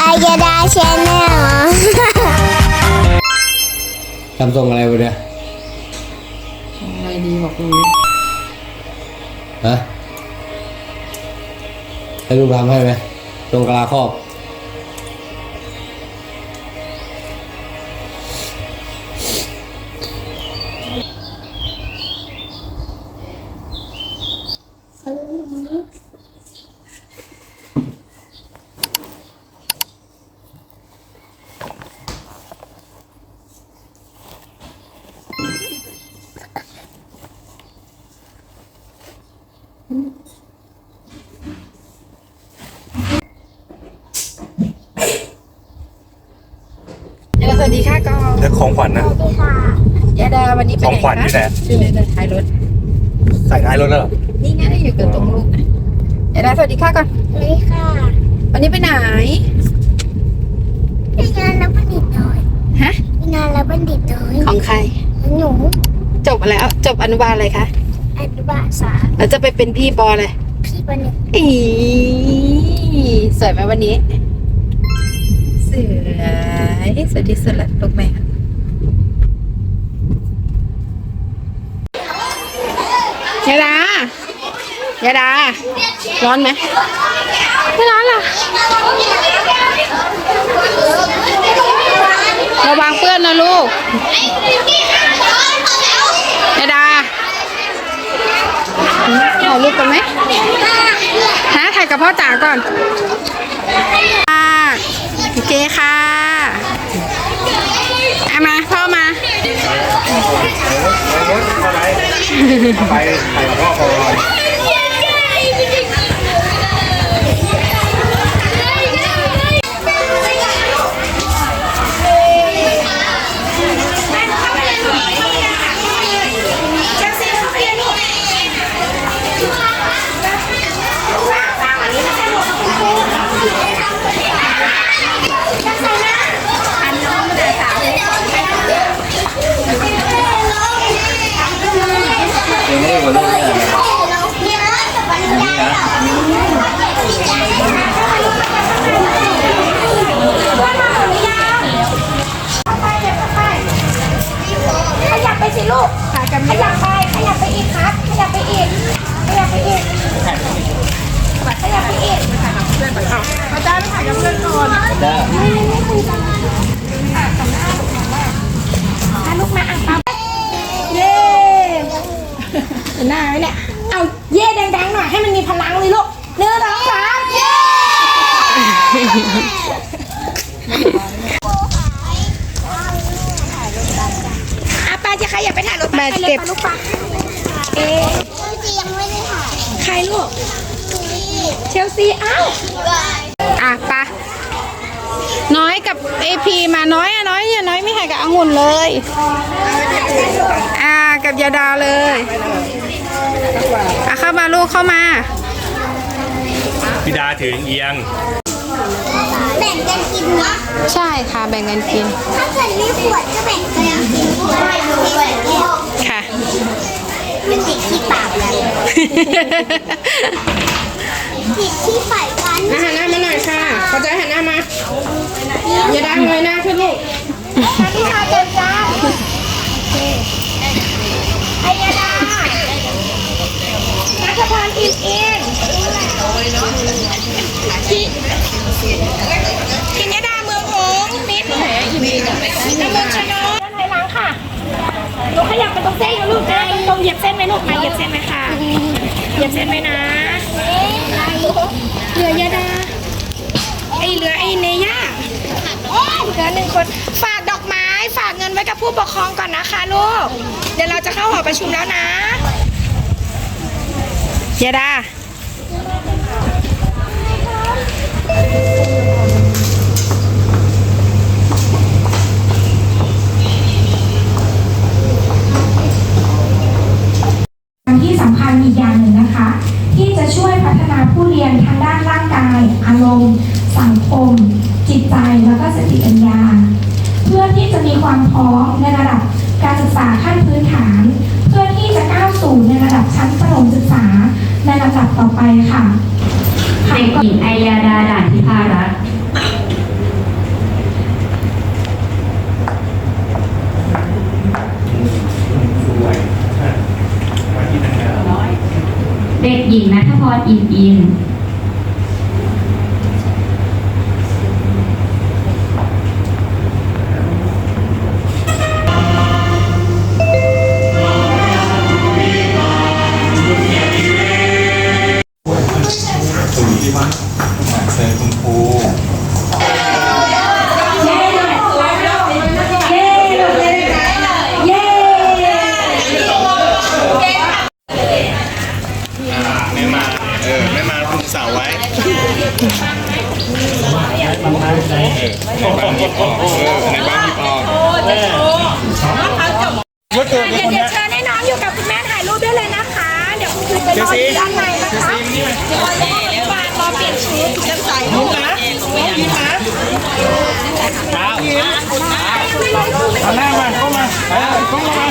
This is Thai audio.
อายาดาชาแนลทำทรงอะไรวะเนี่ยอะไรดีบอกลุงฮะให้ลุงทำให้ไหมตรงกลาครอบ สวัสดีค่ะก่อนเรื่องของขวัญนะ ยาดาวันนี้ไปของขวัญไหนอยู่ไหนคะอยู่ในท้ายรถ ใส่ท้ายรถแล้วเหรอนี่ไงอยู่กับตรงลูกนะยาดาสวัสดีค่ะก่อนสวัสดีค่ะวันนี้ไปไหนไปงานรับบัณฑิตหน่อยฮะไปงานรับบัณฑิตหน่อยของใคร หนูจบแล้ว จบอนุบาลอะไรคะอนุบาลสามแล้วจะไปเป็นพี่ปอเลยพี่บัณฑิตอีสวยไหมวันนี้สว ยสวยที่สุดละลูกแม่ยาดายาดา ร้อนไหมไม่ร้อนหรอระวังเปื้อนนะลูกยาดาถ่ายรูปกันไหมฮะถ่ายกับพ่อจ๋าก่อนค่ะโอเคค่ะ เอามาพ่อมาไปใส่กับพ่อก่อ สิลูกขยับไปขยับไปอีกครับ ขยับไปอีก ขยับไปอีก ขยับไปอีกพ่อจ๋าไปถ่ายกับเพื่อนก่อน ได้ อะลูกมาอะปั๊บ เย้เห็นหน้าไหมเนี่ย เอาเย่ดังๆหน่อยให้มันมีพลังเลยลูกหนึ่งสองสามเย่อะป้าจะใค รอยากไปถ่ายรถแบป้าตไปเลเจ็ยบป้าลูกป้าเอ๊ะยังไม่ได้ถ่ายใครลูก เชลซี อ้าว อะไปะน้อยกับเอพีมาน้อยอะน้อยอย่าน้อยไม่ถ่ายกับองุ่นเลย อ่ากับยาดาเลยอะเข้ามาลูกเข้ามาพี่ดาถือเอียงแบ่ง กันกินนะใช่ค่ะแบ่งกันกิน ถ้าเกิดมีขวดก็แบ่งกันกินด้วยด้วยแก้วค่ะเป็นติดที่ปากแล้วติดที่ไฟกันหันหน้ามาหน่อยค่ะเขาจะหันหน้ามาอย่าดังเลยหน้าขึ้นลูกที่มาเดินจ้าไอ้ยาดานัทพรอินเองกินยาดาเมืองหงส์นิด น้ำมันชะโนดถอยหลังค่ะหนูขยับไปตรงเส้นนะลูกนะตรงเหยียบเส้นไหมลูกมาเหยียบเส้นไหมค่ะเหยียบเส้นไหมนะเหลือยาดาไอเหลือไอเนย่าเหลือหนึ่งคน ฝากดอกไม้ ฝากเงินไว้กับผู้ปกครองก่อนนะคะลูก เดี๋ยวเราจะเข้าหอประชุมแล้วนะยาดา รียนทางด้านร่างกาย อารมณ์ สังคม จิตใจแล้วก็สติปัญญา เพื่อที่จะมีความพร้อมในระดับการศึกษาขั้นพื้นฐาน เพื่อที่จะก้าวสู่ในระดับชั้นประถมศึกษาในลำดับต่อไปค่ะเด็กหญิงไอยาดาด่านพิพารัตน์ เด็กหญิงนัทพรอินอิน ยิบออกเออในบ้านหยิบออกเดี๋ยวเดี๋ยวเชิญให้น้องอยู่กับคุณแม่ถ่ายรูปด้วยเลยนะคะ เดี๋ยวคุณครูจะรออยู่ด้านในนะคะเดี๋ยวบานรอเปลี่ยนชุดจะใส่ลูกนะยิ้มนะเอาหน้ามาเข้ามาเออเข้ามา